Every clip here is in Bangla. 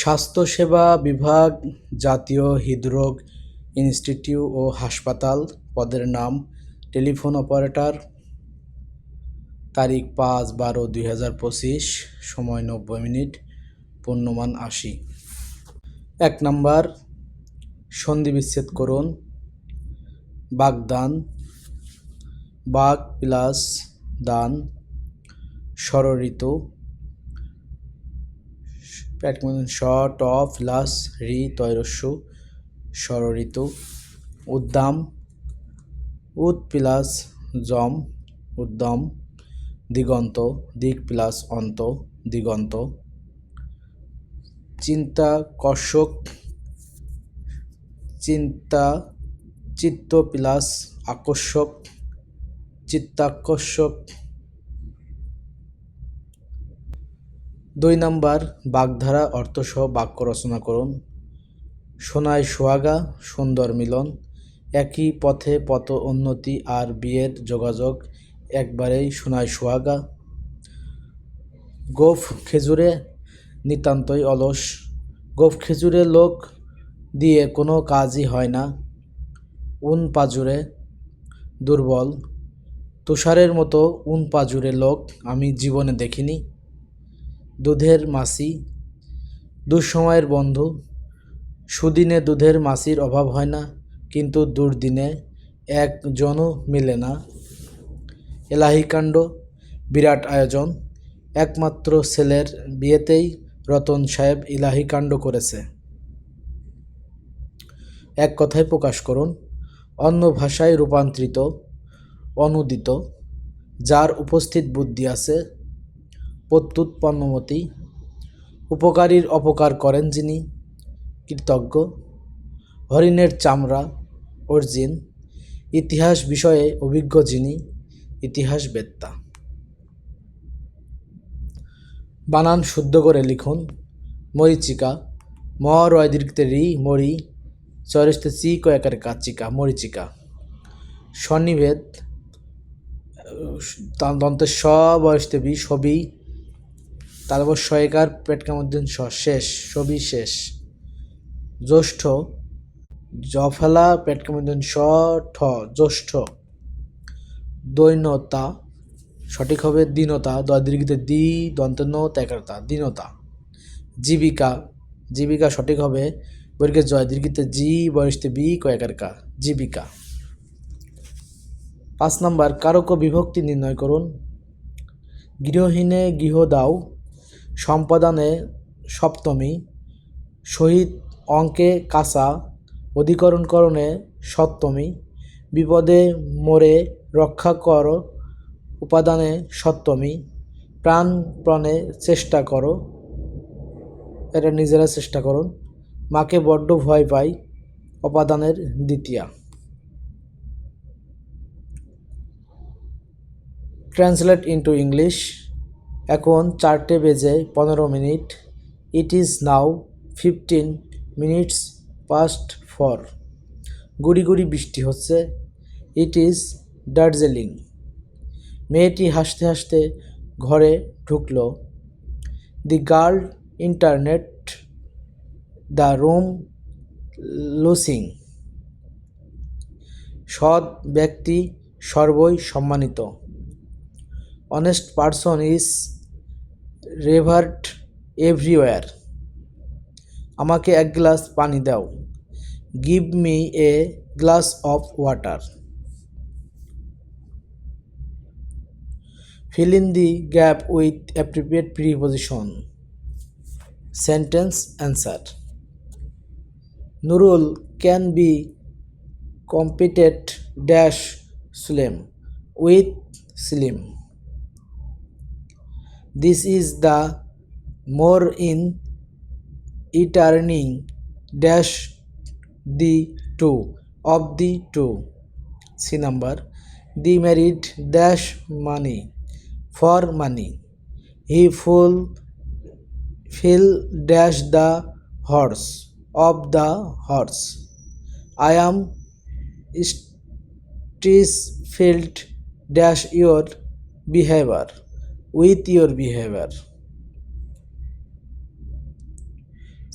স্বাস্থ্যসেবা বিভাগ জাতীয় হৃদরোগ ইনস্টিটিউট ও হাসপাতাল পদের নাম টেলিফোন অপারেটর। তারিখ পাঁচ বারো দুই হাজার পঁচিশ, সময় নব্বই মিনিট, পূর্ণমান আশি। এক নম্বর, সন্ধি বিচ্ছেদ করুন। বাগদান, বাঘ প্লাস দান ষড়ঋতু শ, ট প্লাস রি, তৈরস্যু ষড়ঋতু উদ্দাম উদ প্লাস জম উদ্যম দিগন্ত দিক প্লাস অন্ত, দিগন্ত। চিন্তাকর্ষক, চিন্তা চিত্ত প্লাস আকর্ষক, চিত্তাকর্ষক দুই নাম্বার বাগধারা অর্থসহ বাক্য রচনা করুন। সোনায় সোহাগা, সুন্দর মিলন। একই পথে পথ উন্নতি আর বিয়ের যোগাযোগ। একবারেই সোনায় সোহাগা। গোফ খেজুরে নিতান্তই অলস। গোফ খেজুরে লোক দিয়ে কোনো কাজই হয় না। উন পাজুরে দুর্বল। তুষারের মতো উন পাজুরে লোক আমি জীবনে দেখিনি। দুধের মাসি দুঃসময়ের বন্ধু। সুদিনে দুধের মাসির অভাব হয় না, কিন্তু দুর্দিনে একজনও মেলে না। এলাহিকাণ্ড বিরাট আয়োজন। একমাত্র ছেলের বিয়েতেই রতন সাহেব ইলাহিকাণ্ড করেছে। এক কথায় প্রকাশ করুন, অন্য ভাষায় রূপান্তরিত, অনুদিত, যার উপস্থিত বুদ্ধি আছে প্রত্যুত পণ্যমতি উপকারীর অপকার করেন যিনি, কৃতজ্ঞ। হরিণের চামড়া, অর্জিন, ইতিহাস বিষয়ে অভিজ্ঞ যিনি ইতিহাস বেত্তা বানান শুদ্ধ করে লিখুন, মরিচিকা ম রয় রি, মরি চরিস্তে চি, কয়েকার কাচিকা, মরিচিকা। সন্নিভেদ দন্তের স, বয়সতে বি সবই তারপর শয়কার পেটকামুদ্দিন স শেষ, সবই শেষ। জ্যৈষ্ঠ, জফলা, পেটকামুদ্দিন স ঠ, জ্যৈষ্ঠ। দৈন্যতা, সঠিক হবে দীনতা দীর্ঘিতে দি ন ত্যাকারতা দীনতা। জীবিকা জীবিকা সঠিক হবে বর্গের জয় দীর্ঘিতে জি, বয়সতে বি কয়েকার কা জীবিকা। পাঁচ নম্বর কারক বিভক্তি নির্ণয় করুন। গৃহহীনে গৃহ দাও সম্পাদনে সপ্তমী, শহীদ অঙ্কে কাঁচা অধিকরণকরণে সপ্তমী, বিপদে মোরে রক্ষা কর, উপাদানে সপ্তমী, প্রাণপণে চেষ্টা করো, এটা নিজেরা চেষ্টা করুন, মাকে বড্ড ভয় পাই, উপাদানের দ্বিতীয়া। ট্রান্সলেট ইন্টু ইংলিশ এখন চারটে বেজে পনেরো minute. It is now fifteen minutes past four গুড়ি গুড়ি বৃষ্টি হচ্ছে। ইট ইজ দার্জিলিং মেয়েটি হাসতে হাসতে ঘরে ঢুকলো। The girl entered the room লুসিং সৎ ব্যক্তি সর্বই সম্মানিত। Honest person is revered everywhere আমাকে এক গ্লাস পানি দাও। Give me a glass of water fill in the gap with appropriate preposition sentence answer Nurul can be compared dash Salim with Salim this is the more in eterning dash the two of the two c number the merit dash money for money. He full fill dash the horse of the horse. I am stis filled dash your behavior with your behavior.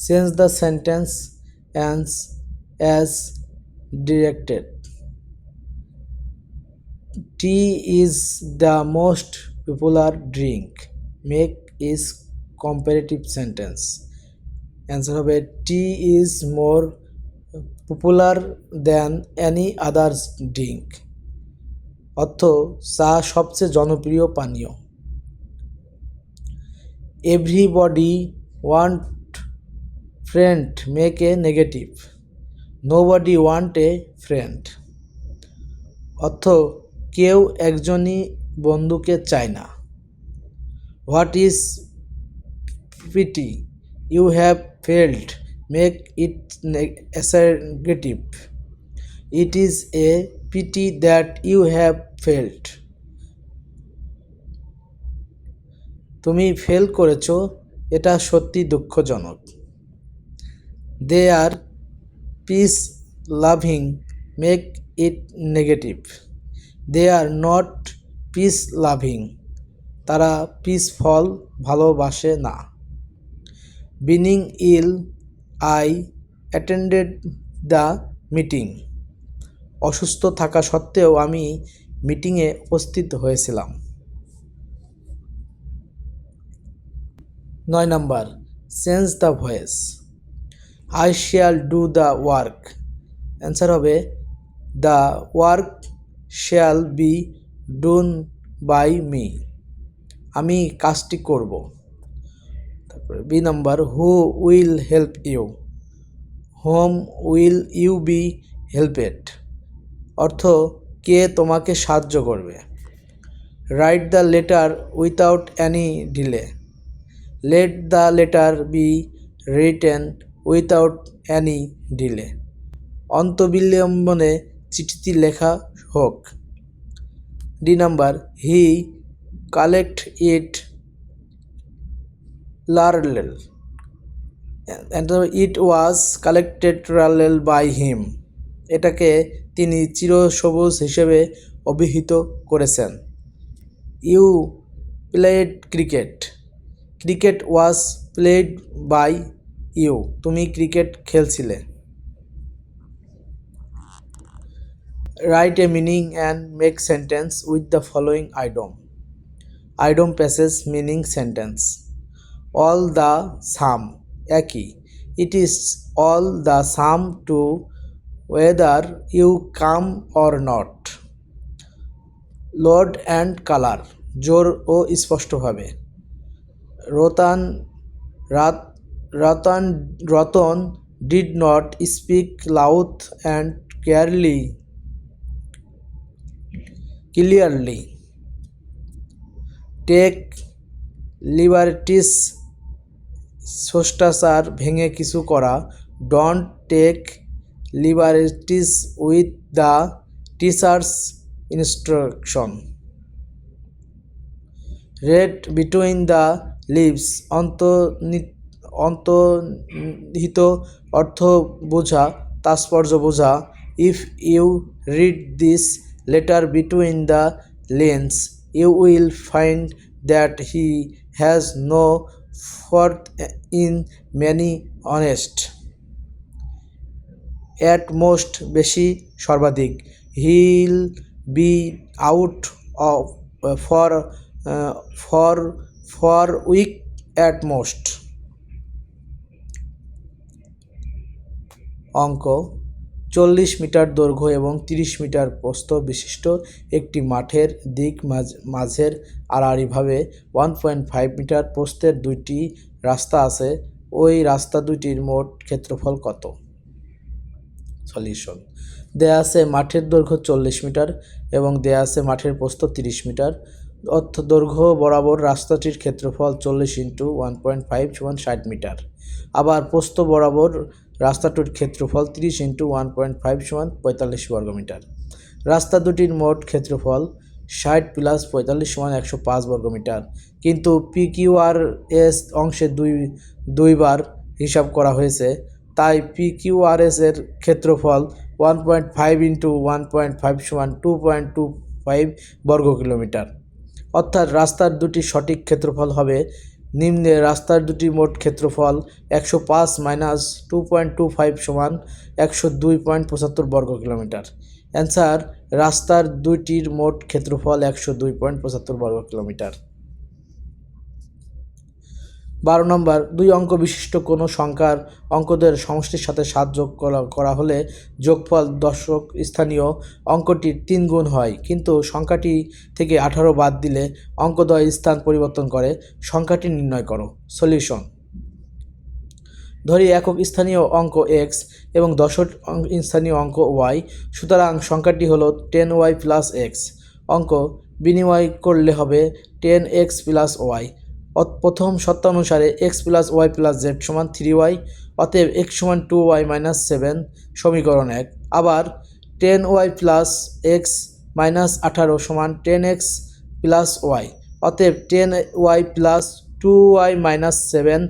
Change the sentence ans as directed tea is the most popular drink make is comparative sentence answer হবে tea is more popular than any others drink অর্থ, চা সবচেয়ে জনপ্রিয় পানীয়। Everybody want friend make a negative. Nobody want a friend. অর্থ কেউ একজনই বন্ধুকে চায় না। What is pity? You have failed. Make it assertive. It is a pity that you have failed. তুমি ফেল করেছ, এটা সত্যি দুঃখজনক। They are peace loving, make it negative. They are not peace loving, তারা পিস ফল ভালোবাসে না। Being ill, I attended the meeting. অসুস্থ থাকা সত্ত্বেও আমি মিটিংয়ে উপস্থিত হয়েছিলাম। নয় number change the voice I shall do the work answer হবে the work shall be done by me আমি কাজটি করব। তারপরে B number who will help you whom will you be helped অর্থ, কে তোমাকে সাহায্য করবে? Write the letter without any delay let the letter be written without any delay অন্তবিলম্বনে চিঠিটি লেখা হোক। The number he collect it লার্লেল it was collected রালেল বাই হিম এটাকে তিনি চিরসবুজ হিসেবে অভিহিত করেছেন। You played cricket cricket was played by you. তুমি cricket খেলছিলে। Write a meaning and make sentence with the following idiom idiom passage meaning sentence. All the same একই। It is all the same to whether you come or not. Loud and clear. জোর ও স্পষ্টভাবে। রতান, রাত, Ratan Ratan did not speak loud and clearly clearly take liberties ষষ্ঠাচার ভেঙে কিছু করা। Don't take liberties with the teacher's instruction read between the lines অন্তর্নিহিত অর্থ বোঝা, তাৎপর্য বোঝা। If you read this letter between the lines, you will find that he has no faith in many honest. At most বেশি সর্বাধিক। He'll be out of, for for for week at most. অঙ্ক, চল্লিশ মিটার দৈর্ঘ্য এবং তিরিশ মিটার প্রস্থ বিশিষ্ট একটি মাঠের দিক মাঝের আড়াআড়িভাবে ওয়ান পয়েন্ট ফাইভ মিটার প্রস্থের দুইটি রাস্তা আছে। ওই রাস্তা দুইটির মোট ক্ষেত্রফল কত? সলিউশন। দেয়া আছে মাঠের দৈর্ঘ্য চল্লিশ মিটার এবং দেয়া আছে মাঠের প্রস্থ তিরিশ মিটার। অর্থ দৈর্ঘ্য বরাবর রাস্তাটির ক্ষেত্রফল চল্লিশ ইন্টু ওয়ান পয়েন্ট ফাইভ সমান ষাট মিটার। আবার প্রস্থ বরাবর রাস্তাটির ক্ষেত্রফল তিরিশ ইন্টু ওয়ান পয়েন্ট ফাইভ সমান পঁয়তাল্লিশ বর্গমিটার রাস্তা দুটির মোট ক্ষেত্রফল ষাট প্লাস পঁয়তাল্লিশ সমান একশো পাঁচ বর্গমিটার কিন্তু পি এস অংশে দুই, দুইবার হিসাব করা হয়েছে, তাই পি কিউ আর এস এর ক্ষেত্রফল one point five into one point five সমান টু পয়েন্ট টু ফাইভ বর্গ কিলোমিটার। অর্থাৎ রাস্তার দুটি সঠিক ক্ষেত্রফল হবে। নিম্নে রাস্তার দুটি মোট ক্ষেত্রফল একশো পাঁচ minus two point two five সমান একশো দুই পয়েন্ট পঁচাত্তর বর্গ কিলোমিটার। অ্যান্সার, রাস্তার দুইটির মোট ক্ষেত্রফল একশো দুই পয়েন্ট পঁচাত্তর বর্গ কিলোমিটার। বারো নম্বর, দুই অঙ্ক বিশিষ্ট কোনো সংখ্যার অঙ্কদের সমষ্টির সাথে সাত যোগ করা হলে যোগফল দশক স্থানীয় অঙ্কটির তিন গুণ হয়। কিন্তু সংখ্যাটি থেকে আঠারো বাদ দিলে অঙ্কদ্বয় স্থান পরিবর্তন করে, সংখ্যাটি নির্ণয় করো। সলিউশন ধরি একক স্থানীয় অঙ্ক এক্স এবং দশক স্থানীয় অঙ্ক ওয়াই সুতরাং সংখ্যাটি হলো টেন ওয়াই প্লাস এক্স অঙ্ক বিনিময় করলে হবে টেন এক্স প্লাস ওয়াই প্রথম সত্য অনুসারে X plus Y plus Z সমান থ্রি ওয়াই অতএব এক্স সমান টু ওয়াই মাইনাস সেভেন সমীকরণ এক। আবার ten Y plus X minus আঠারো সমান টেন এক্স প্লাস ওয়াই অতএব ten Y plus two Y minus seven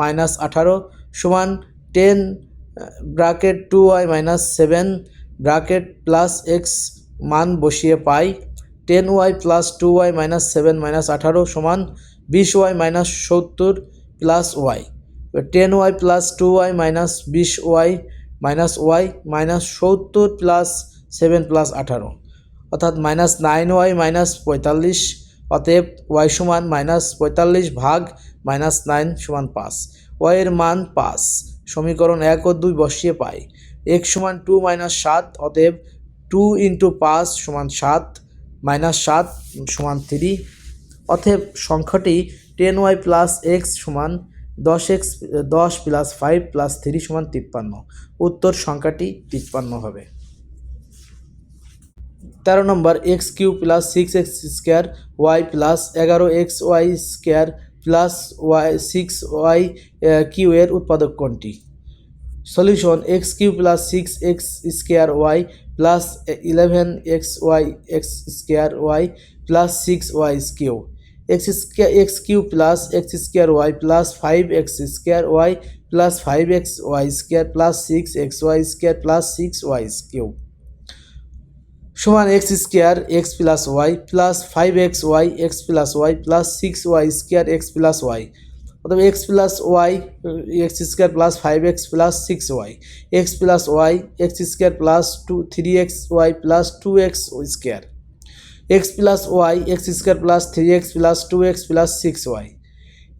minus আঠারো সমান ten bracket two Y minus seven bracket plus X মান বসিয়ে পাই। Ten Y plus two Y minus seven minus আঠারো সমান বিশ ওয়াই মাইনাস সত্তর plus Y. Ten Y plus two Y minus বিশ ওয়াই মাইনাস ওয়াই মাইনাস সত্তর প্লাস সেভেন প্লাস আঠারো। অর্থাৎ মাইনাস নাইন ওয়াই মাইনাস পঁয়তাল্লিশ, অতএব ওয়াই সমান মাইনাস পঁয়তাল্লিশ ভাগ মাইনাস নাইন সমান পাঁচ। ওয়াইয়ের মান পাঁচ, সমীকরণ এক ও দুই বসিয়ে পাই। এক্স সমান টু মাইনাস সাত, অতএব টু ইন্টু পাঁচ সমান সাত মাইনাস সাত সমান থ্রি। অতএব সংখ্যাটি টেন ওয়াই প্লাস এক্স সমান দশ এক্স, দশ প্লাস ফাইভ প্লাস থ্রি সমান তিপ্পান্ন। উত্তর সংখ্যাটি তিপ্পান্ন হবে। তেরো নম্বর, X cube plus six X square, Y plus এগারো X Y square plus Y, six Y cube এর উৎপাদক কোনটি? Solution X cube plus six X square Y plus eleven X Y X square Y plus six Y cube X square, X cube plus X square Y plus five X square Y plus five X Y square plus six X Y square plus six Y cube সমান X square X plus Y plus five X Y X plus Y plus six Y square X plus Y অথবা X plus Y X square plus five X plus six Y X plus Y X square plus two three X Y plus two X square X plus Y X square plus three X plus two X plus six Y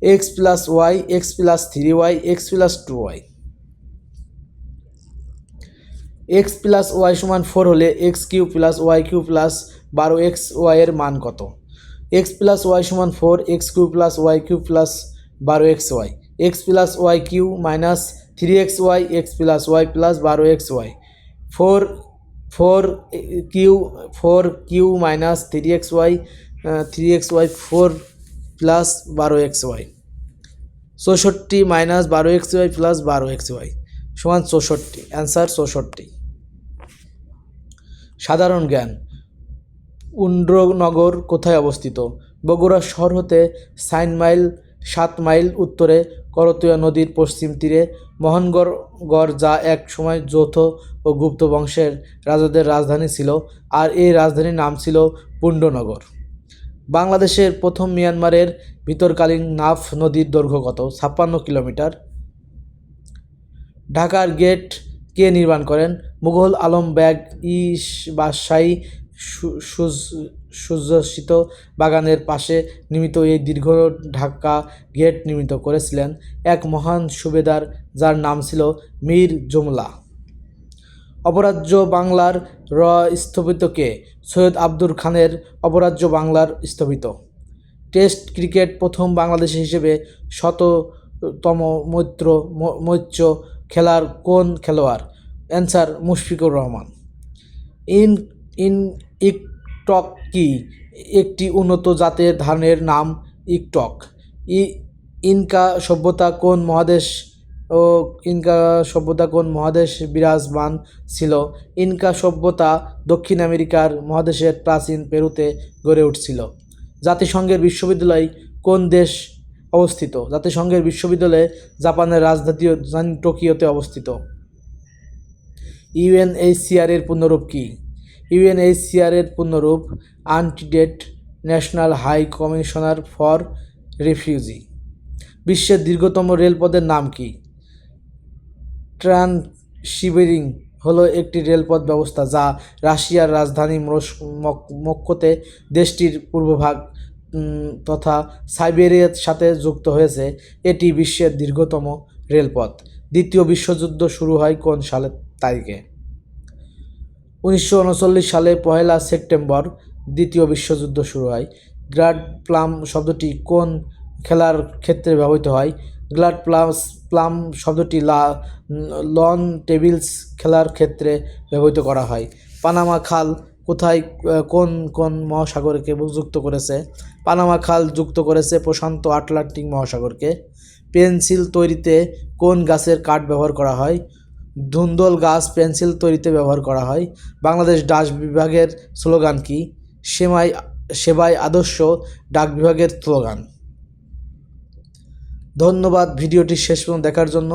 X plus Y X plus three Y X plus two Y X plus Y সমান ফোর হলে X cube plus Y cube plus বারো এক্স ওয়াই এর মান কত এক্স প্লাস ওয়াই সমান four X cube plus Y cube plus বারো X Y X plus Y cube minus three X Y X plus Y plus বারো X Y. Four four cube four cube minus three X Y three X Y four plus বারো এক্স ওয়াই। চৌষট্টি মাইনাস বারো এক্স ওয়াই প্লাস বারো এক্স ওয়াই। সমান চৌষট্টি অ্যান্সার চৌষট্টি। সাধারণ জ্ঞান উন্ড্রনগর কোথায় অবস্থিত? বগুড়া শহর হতে সাইন মাইল সাত মাইল উত্তরে করতোয়া নদীর পশ্চিম তীরে মোহনগড় গড় যা এক সময় যৌথ ও গুপ্ত বংশের রাজাদের রাজধানী ছিল আর এই রাজধানীর নাম ছিল পুণ্ডনগর। বাংলাদেশের প্রথম মিয়ানমারের ভিতরকালীন নাফ নদীর দৈর্ঘ্য কত? ছাপ্পান্ন কিলোমিটার। ঢাকার গেট কে নির্মাণ করেন? মুঘল আলম ব্যাগ ইস বাদশাহী সুজ- সুজ্জসিত বাগানের পাশে নির্মিত এই দীর্ঘ ঢাকা গেট নির্মিত করেছিলেন এক মহান সুবেদার যার নাম ছিল মীর জুমলা। অপরাজ্য বাংলার র স্থপিত কে? সৈয়দ আব্দুর খানের অপরাজ্য বাংলার স্থপিত। টেস্ট ক্রিকেট প্রথম বাংলাদেশি হিসেবে শততম মৈত্র মৈত্র খেলার কোন খেলোয়াড়? অ্যান্সার মুশফিকুর রহমান। ইন ইন ইকটক কি? একটি উন্নত জাতের ধানের নাম ইকটক ই, ইনকা সভ্যতা কোন মহাদেশ, ও ইনকা সভ্যতা কোন মহাদেশ বিরাজমান ছিল? ইনকা সভ্যতা দক্ষিণ আমেরিকার মহাদেশের প্রাচীন পেরুতে গড়ে উঠছিল। জাতিসংঘের বিশ্ববিদ্যালয় কোন দেশ অবস্থিত? জাতিসংঘের বিশ্ববিদ্যালয়ে জাপানের রাজধানী টোকিওতে অবস্থিত। ইউএনএইচসিআর এর পূর্ণরূপ কি? ইউএনএইচসিআর এর পূর্ণরূপ united national high commissioner for refugee. বিশ্বের দীর্ঘতম রেলপথের নাম কি? ট্রান্স সিবেরিং হলো একটি রেলপথ ব্যবস্থা যা রাশিয়ার রাজধানী মরস- মক- মস্কোতে দেশটির পূর্বভাগ তথা সাইবেরিয়ার সাথে যুক্ত হয়েছে। এটি বিশ্বের দীর্ঘতম রেলপথ। দ্বিতীয় বিশ্বযুদ্ধ শুরু হয় কোন সালের তারিখে? উনিশশো উনচল্লিশ সালে পহেলা সেপ্টেম্বর দ্বিতীয় বিশ্বযুদ্ধ শুরু হয়। গ্রাড প্লাম শব্দটি কোন খেলার ক্ষেত্রে ব্যবহৃত হয়? গ্লাড প্লাস প্লাম শব্দটি লা, লন টেবিলস খেলার ক্ষেত্রে ব্যবহৃত করা হয়। পানামা খাল কোথায়, কোন কোন মহাসাগরকে যুক্ত করেছে? পানামা খাল যুক্ত করেছে প্রশান্ত আটলান্টিক মহাসাগরকে। পেন্সিল তৈরিতে কোন গাছের কাঠ ব্যবহার করা হয়? ধুন্দল গাছ পেন্সিল তৈরিতে ব্যবহার করা হয়। বাংলাদেশ ডাক বিভাগের স্লোগান কি? সেমাই, সেবাই আদর্শ, ডাক বিভাগের স্লোগান। ধন্যবাদ ভিডিওটি শেষ পর্যন্ত দেখার জন্য।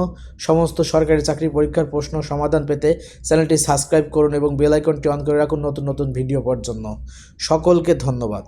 সমস্ত সরকারি চাকরি পরীক্ষার প্রশ্ন সমাধান পেতে চ্যানেলটি সাবস্ক্রাইব করুন এবং বেল আইকনটি অন করে রাখুন নতুন নতুন ভিডিও পাওয়ার জন্য। সকলকে ধন্যবাদ।